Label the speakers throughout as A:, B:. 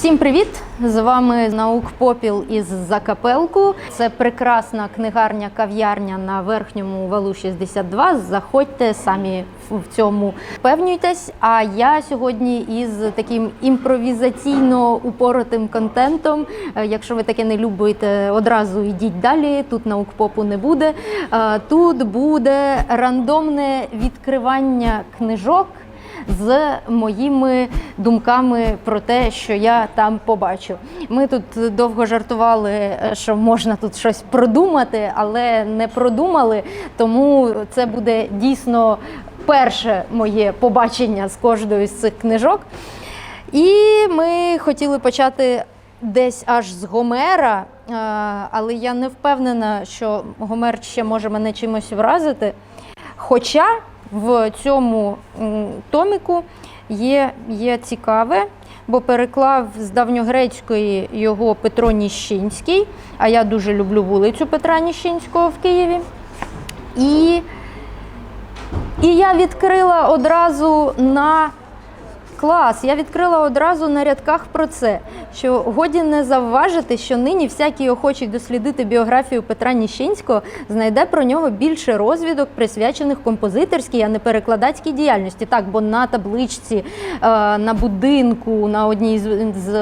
A: Всім привіт! З вами наук попіл із Закапелку. Це прекрасна книгарня кав'ярня на верхньому валу 62. Заходьте самі в цьому впевнюйтесь. А я сьогодні із таким імпровізаційно упоротим контентом. Е, Якщо ви таке не любите, одразу йдіть далі. Тут наук попу не буде. Е, Тут буде рандомне відкривання книжок з моїми думками про те, що я там побачу. Ми тут довго жартували, е, що можна тут щось продумати, але не продумали. Тому це буде дійсно перше моє побачення з кожною з цих книжок. І ми хотіли почати десь аж з Гомера, е, але я не впевнена, що Гомер ще може мене чимось вразити. Хоча в цьому томіку є, є цікаве, бо переклав з давньогрецької його Петро Ніщинський, а я дуже люблю вулицю Петра Ніщинського в Києві. І, і я відкрила одразу на Клас, я відкрила одразу на рядках про це, що годі не завважити, що нині всякий охочий дослідити біографію Петра Ніщинського знайде про нього більше розвідок, присвячених композиторській, а не перекладацькій діяльності. Так, бо на табличці, е, на будинку, на одній з,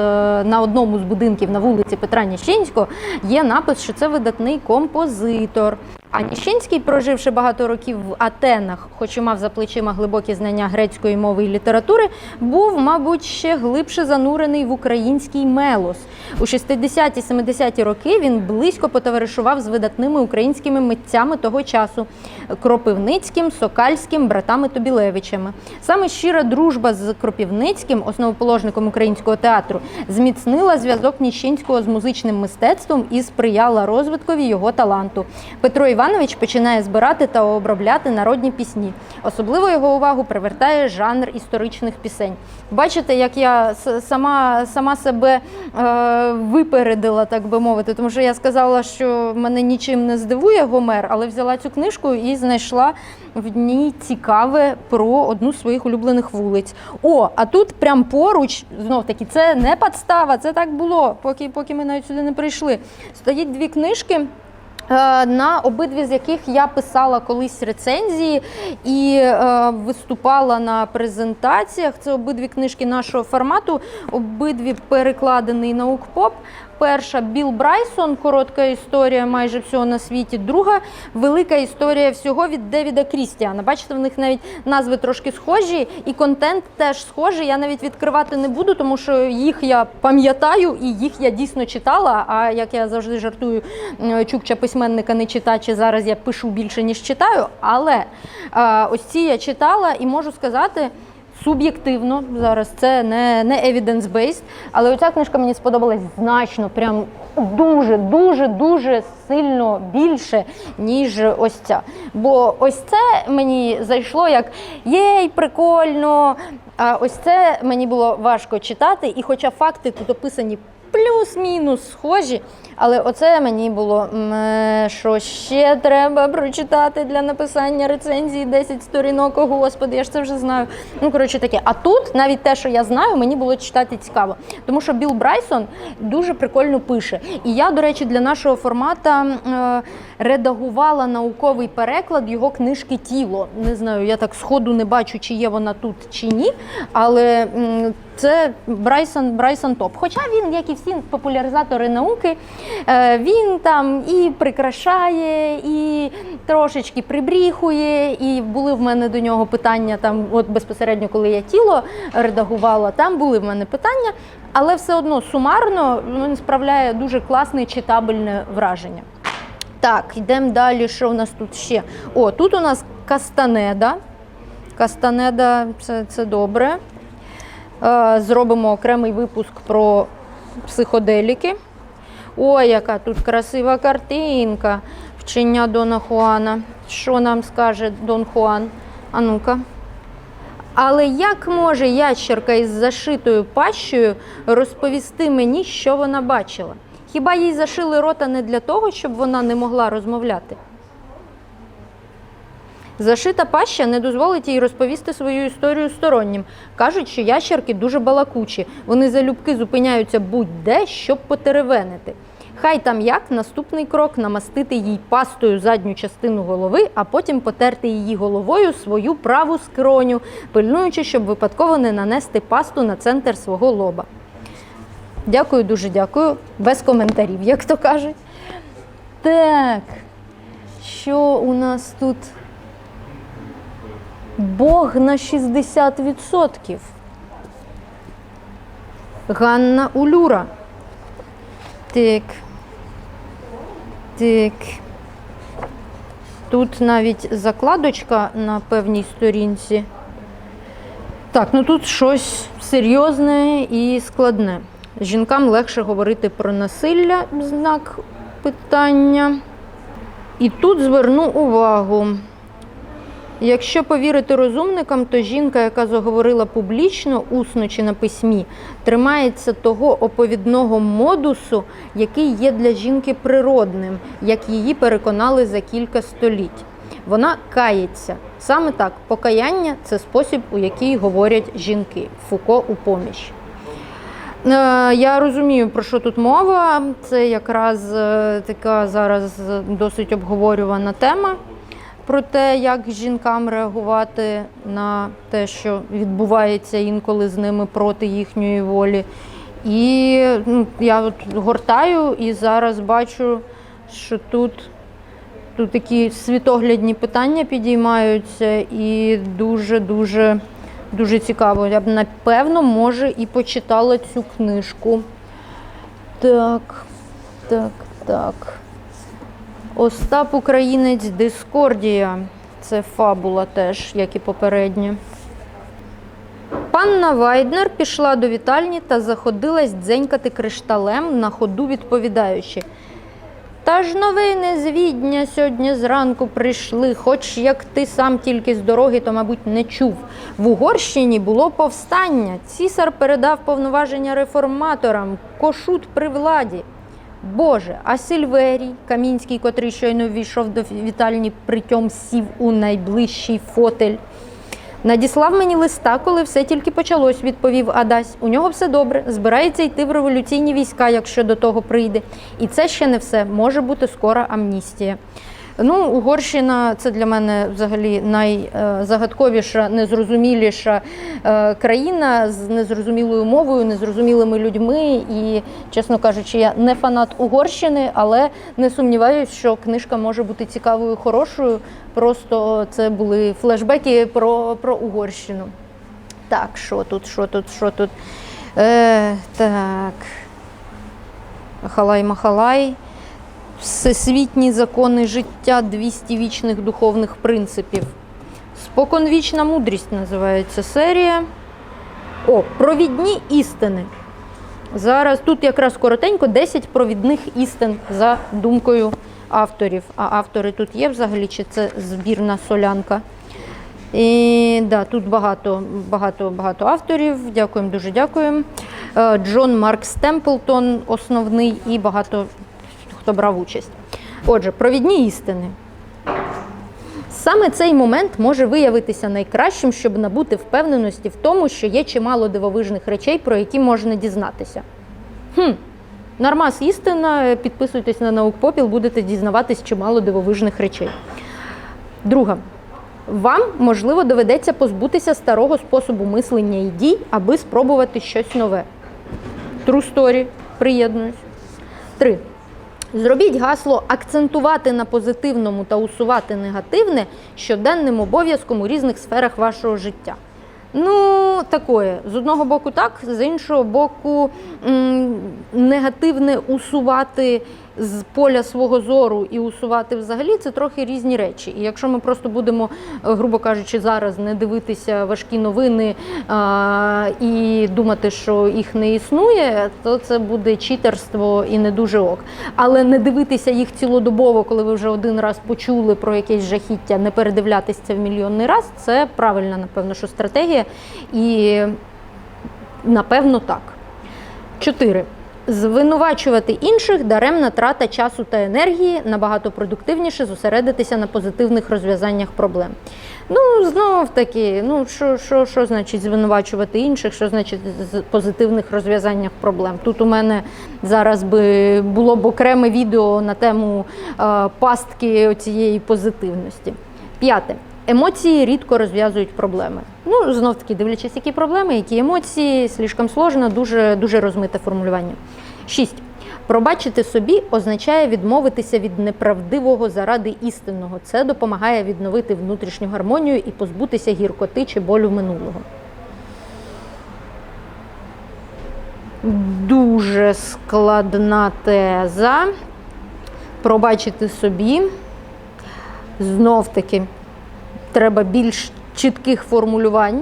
A: на одному з будинків на вулиці Петра Ніщинського є напис, що це видатний композитор. А Ніщинський, проживши багато років в Атенах, хоч і мав за плечима глибокі знання грецької мови і літератури, був, мабуть, ще глибше занурений в український мелос. У 60-70-ті роки він близько потоваришував з видатними українськими митцями того часу Кропивницьким, Сокальським, братами Тобілевичами. Саме щира дружба з Кропивницьким, основоположником українського театру, зміцнила зв'язок Ніщинського з музичним мистецтвом і сприяла розвиткові його таланту. Петро Іванович починає збирати та обробляти народні пісні. Особливо його увагу привертає жанр історичних пісень. Бачите, як я сама, сама себе е, випередила, так би мовити, тому що я сказала, що мене нічим не здивує Гомер, але взяла цю книжку і знайшла в ній цікаве про одну з своїх улюблених вулиць. О, а тут прям поруч, знов таки, це не подстава, це так було, поки, поки ми навіть сюди не прийшли. Стоїть дві книжки. Е, На обидві з яких я писала колись рецензії і е, виступала на презентаціях. Це обидві книжки нашого формату, обидві перекладені наукпоп. Перша Біл Брайсон, коротка історія майже всього на світі. Друга велика історія всього від Девіда Крістіана. Бачите, в них навіть назви трошки схожі, і контент теж схожий. Я навіть відкривати не буду, тому що їх я пам'ятаю і їх я дійсно читала. А як я завжди жартую, чукча письменника не читачі. Зараз я пишу більше ніж читаю. Але ось ці я читала і можу сказати. Суб'єктивно зараз це не, не evidence-based, але оця книжка мені сподобалась значно, прям дуже, дуже, дуже сильно більше, ніж ось ця. Бо ось це мені зайшло як єй, прикольно. А ось це мені було важко читати, і хоча факти тут описані плюс-мінус схожі, але оце мені було, що ще треба прочитати для написання рецензії 10 сторінок. О, господи, я ж це вже знаю. Ну, коротше таке. А тут навіть те, що я знаю, мені було читати цікаво. Тому що Білл Брайсон дуже прикольно пише. І я, до речі, для нашого формата е, редагувала науковий переклад його книжки Тіло. Не знаю, я так сходу не бачу, чи є вона тут чи ні. Але це Брайсон, Брайсон Топ. Хоча він, як і всі популяризатори науки, е, він там і прикрашає, і трошечки прибріхує. І були в мене до нього питання там, от безпосередньо, коли я тіло редагувала, там були в мене питання, але все одно сумарно він справляє дуже класне читабельне враження. Так, йдемо далі. Що в нас тут ще? О, тут у нас Кастанеда. Кастанеда це, це добре. Е, Зробимо окремий випуск про психоделіки. Ой, яка тут красива картинка. Вчення Дона Хуана. Що нам скаже Дон Хуан? А ну-ка. Але як може ящерка із зашитою пащею розповісти мені, що вона бачила? Хіба їй зашили рота не для того, щоб вона не могла розмовляти? Зашита паща не дозволить їй розповісти свою історію стороннім. Кажуть, що ящерки дуже балакучі. Вони залюбки зупиняються будь-де, щоб потеревенити. Хай там як наступний крок намастити їй пастою задню частину голови, а потім потерти її головою свою праву скроню, пильнуючи, щоб випадково не нанести пасту на центр свого лоба. Дякую, дуже дякую. Без коментарів, як то кажуть. Так, що у нас тут? Бог на 60%. Ганна Улюра. Так. Так. Тут навіть закладочка на певній сторінці. Так, ну тут щось серйозне і складне. Жінкам легше говорити про насилля, знак питання. І тут зверну увагу. Якщо повірити розумникам, то жінка, яка заговорила публічно, усно чи на письмі, тримається того оповідного модусу, який є для жінки природним, як її переконали за кілька століть. Вона кається. Саме так, покаяння це спосіб, у який говорять жінки. Фуко у поміч. Е, Я розумію, про що тут мова. Це якраз е, така зараз досить обговорювана тема про те, як жінкам реагувати на те, що відбувається інколи з ними проти їхньої волі. І ну, я от гортаю і зараз бачу, що тут, тут такі світоглядні питання підіймаються, і дуже-дуже дуже цікаво. Я б напевно, може, і почитала цю книжку. Так, так, так. Остап Українець Дискордія. Це фабула теж, як і попередня. Панна Вайднер пішла до вітальні та заходилась дзенькати кришталем, на ходу відповідаючи. Та ж новини з Відня сьогодні зранку прийшли, хоч як ти сам тільки з дороги, то, мабуть, не чув. В Угорщині було повстання. Цісар передав повноваження реформаторам, кошут при владі. Боже, а Сильверій Камінський, котрий щойно ввійшов до вітальні, притьом сів у найближчий фотель. Надіслав мені листа, коли все тільки почалось, відповів Адась. У нього все добре, збирається йти в революційні війська, якщо до того прийде. І це ще не все. Може бути скора амністія. Ну, Угорщина це для мене взагалі найзагадковіша, незрозуміліша е, країна з незрозумілою мовою, незрозумілими людьми. І, чесно кажучи, я не фанат Угорщини, але не сумніваюся, що книжка може бути цікавою, хорошою. Просто це були флешбеки про, про Угорщину. Так, що тут, що тут, що тут? Е, так. Халай-махалай. Всесвітні закони життя 200 вічних духовних принципів. Споконвічна мудрість називається серія. О, провідні істини. Зараз тут якраз коротенько 10 провідних істин за думкою авторів. А автори тут є взагалі, чи це збірна солянка? І да, тут багато, багато, багато авторів. Дякуємо, дуже дякуємо. Е, Джон Марк Стемплтон основний і багато хто брав участь. Отже, провідні істини. Саме цей момент може виявитися найкращим, щоб набути впевненості в тому, що є чимало дивовижних речей, про які можна дізнатися. Хм, Нормас істина. Підписуйтесь на наук попіл, будете дізнаватись чимало дивовижних речей. Друга. Вам, можливо, доведеться позбутися старого способу мислення і дій, аби спробувати щось нове. True story. Приєднуюсь. Три. Зробіть гасло акцентувати на позитивному та усувати негативне щоденним обов'язком у різних сферах вашого життя. Ну, такое. З одного боку, так, з іншого боку, негативне усувати з поля свого зору і усувати взагалі це трохи різні речі. І якщо ми просто будемо, е, грубо кажучи, зараз не дивитися важкі новини а, і думати, що їх не існує, то це буде читерство і не дуже ок. Але не дивитися їх цілодобово, коли ви вже один раз почули про якесь жахіття, не передивлятися це в мільйонний раз, це правильна, напевно, що стратегія. І напевно так. Чотири. Звинувачувати інших даремна трата часу та енергії набагато продуктивніше зосередитися на позитивних розв'язаннях проблем. Ну, знов таки, ну що, що, що значить звинувачувати інших, що значить з позитивних розв'язаннях проблем? Тут у мене зараз би було б окреме відео на тему е, пастки цієї позитивності. П'яте. Емоції рідко розв'язують проблеми. Ну, знов таки, дивлячись, які проблеми, які емоції, слишком сложно, дуже, дуже розмите формулювання. Шість. Пробачити собі означає відмовитися від неправдивого заради істинного. Це допомагає відновити внутрішню гармонію і позбутися гіркоти чи болю минулого. Дуже складна теза. Пробачити собі. Знов таки, треба більш чітких формулювань.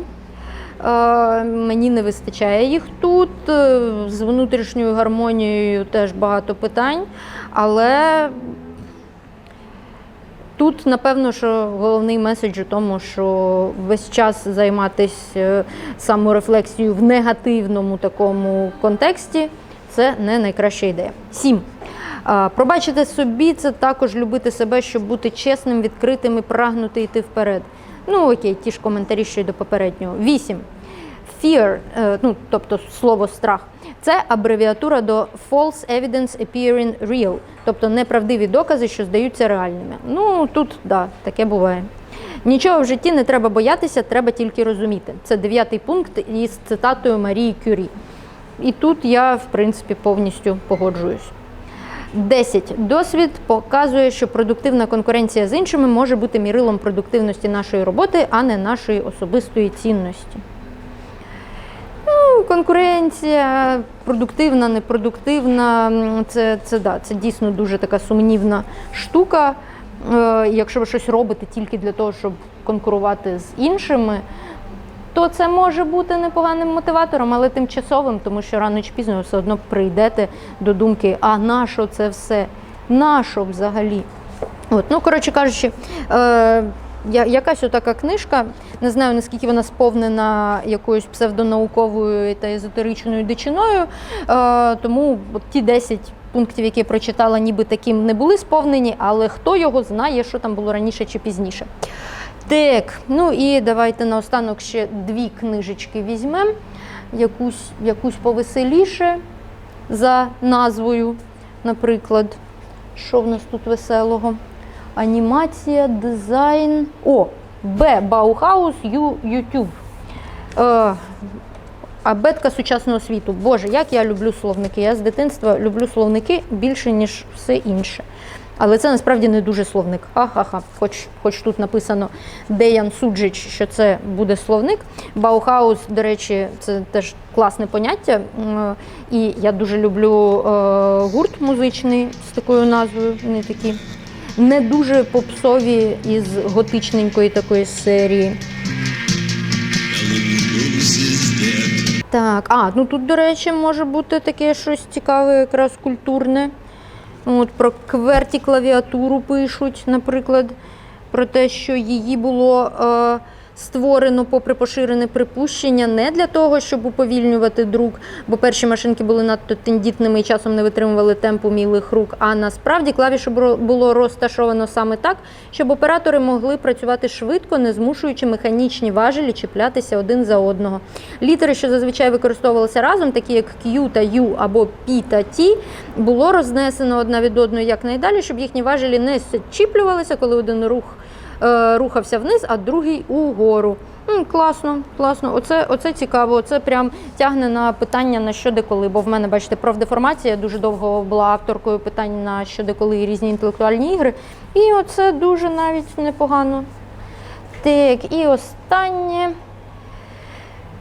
A: Е, Мені не вистачає їх тут. Е, З внутрішньою гармонією теж багато питань, але тут, напевно, що головний меседж у тому, що весь час займатися саморефлексією в негативному такому контексті це не найкраща ідея. Сім. Пробачити собі це також любити себе, щоб бути чесним, відкритим і прагнути йти вперед. Ну окей, ті ж коментарі, що й до попереднього. Вісім. Fear, е, ну тобто слово страх, це абревіатура до false evidence appearing real, тобто неправдиві докази, що здаються реальними. Ну тут да, таке буває. Нічого в житті не треба боятися, треба тільки розуміти. Це дев'ятий пункт із цитатою Марії Кюрі. І тут я, в принципі, повністю погоджуюсь. 10. Досвід показує, що продуктивна конкуренція з іншими може бути мірилом продуктивності нашої роботи, а не нашої особистої цінності. Ну, конкуренція, продуктивна, непродуктивна, це, це, да, це дійсно дуже така сумнівна штука. Е, Якщо ви щось робите тільки для того, щоб конкурувати з іншими, то це може бути непоганим мотиватором, але тимчасовим, тому що рано чи пізно все одно прийдете до думки, а нащо це все? Нащо взагалі? От, ну, коротше кажучи, е, якась отака книжка, не знаю наскільки вона сповнена якоюсь псевдонауковою та езотеричною дичиною, е, тому от ті 10 пунктів, які я прочитала, ніби таким не були сповнені, але хто його знає, що там було раніше чи пізніше. Так, ну і давайте наостанок ще дві книжечки візьмемо, якусь, якусь повеселіше за назвою, наприклад. Що в нас тут веселого? Анімація, дизайн. О, Б. Баухаус, Ю, Ютуб. Е, абетка сучасного світу. Боже, як я люблю словники. Я з дитинства люблю словники більше, ніж все інше. Але це насправді не дуже словник. Ха-ха-ха. Хоч, хоч тут написано Деян Суджич, що це буде словник. Баухаус, до речі, це теж класне поняття. І я дуже люблю е, гурт музичний з такою назвою. Вони такі не дуже попсові із готичненької такої серії. Так, а, ну тут, до речі, може бути таке щось цікаве, якраз культурне. От про кверті клавіатуру пишуть, наприклад, про те, що її було е, створено попри поширене припущення не для того, щоб уповільнювати друк, бо перші машинки були надто тендітними і часом не витримували темпу мілих рук. А насправді клавіші було- розташовано саме так, щоб оператори могли працювати швидко, не змушуючи механічні важелі чіплятися один за одного. Літери, що зазвичай використовувалися разом, такі як Q та U або P та T, було рознесено одна від одної якнайдалі, щоб їхні важелі не зчіплювалися, коли один рух рухався вниз, а другий угору. Класно, класно. Оце, оце цікаво. Оце прям тягне на питання на що де коли. Бо в мене, бачите, профдеформація. Я дуже довго була авторкою питань на що де коли і різні інтелектуальні ігри. І оце дуже навіть непогано. Так, і останнє.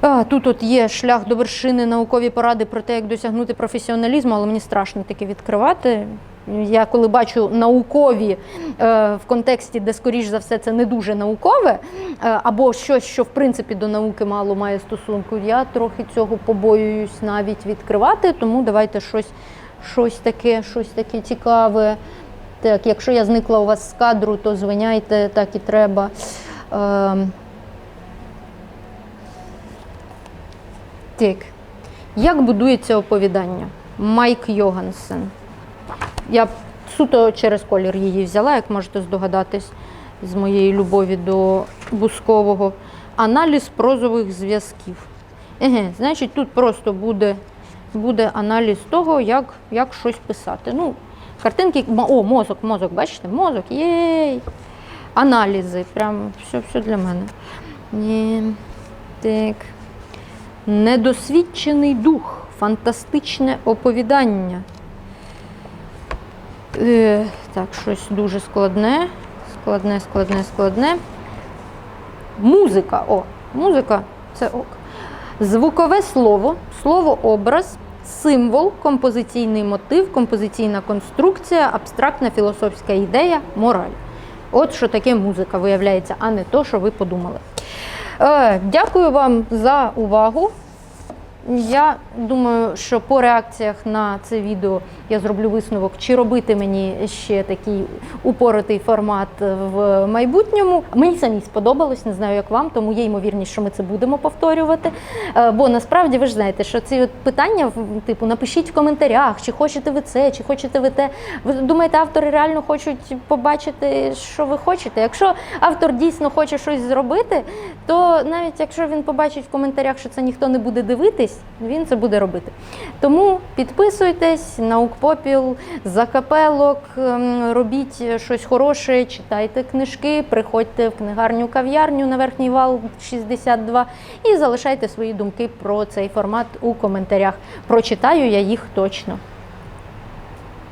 A: А, тут от є шлях до вершини наукові поради про те, як досягнути професіоналізму, але мені страшно таке відкривати. Я коли бачу наукові е, в контексті, де скоріш за все це не дуже наукове, е, або щось, що в принципі до науки мало має стосунку, я трохи цього побоююсь навіть відкривати. Тому давайте щось, щось таке, щось таке цікаве. Так, якщо я зникла у вас з кадру, то звиняйте, так і треба. Е, Так. Як будується оповідання? Майк Йогансен. Я суто через колір її взяла, як можете здогадатись, з моєї любові до Бускового. Аналіз прозових зв'язків. Еге, значить, тут просто буде, буде аналіз того, як, як щось писати. Ну, картинки, о, мозок, мозок, бачите, мозок, єй. Аналізи, прям все, все для мене. Ні. Так. Недосвідчений дух, фантастичне оповідання. Е, так, щось дуже складне. Складне, складне, складне. Музика. О, музика це ок. Звукове слово, слово-образ, символ, композиційний мотив, композиційна конструкція, абстрактна філософська ідея, мораль. От що таке музика, виявляється, а не то, що ви подумали. Е, дякую вам за увагу. Я думаю, що по реакціях на це відео я зроблю висновок, чи робити мені ще такий упоротий формат в майбутньому. Мені самі сподобалось, не знаю, як вам, тому є ймовірність, що ми це будемо повторювати. Е, Бо насправді ви ж знаєте, що ці от питання, типу, напишіть в коментарях, чи хочете ви це, чи хочете ви те. Ви думаєте, автори реально хочуть побачити, що ви хочете? Якщо автор дійсно хоче щось зробити, то навіть якщо він побачить в коментарях, що це ніхто не буде дивитись, він це буде робити. Тому підписуйтесь, наукпопіл, закапелок, ем, робіть щось хороше, читайте книжки, приходьте в книгарню кав'ярню на верхній вал 62 і залишайте свої думки про цей формат у коментарях. Прочитаю я їх точно.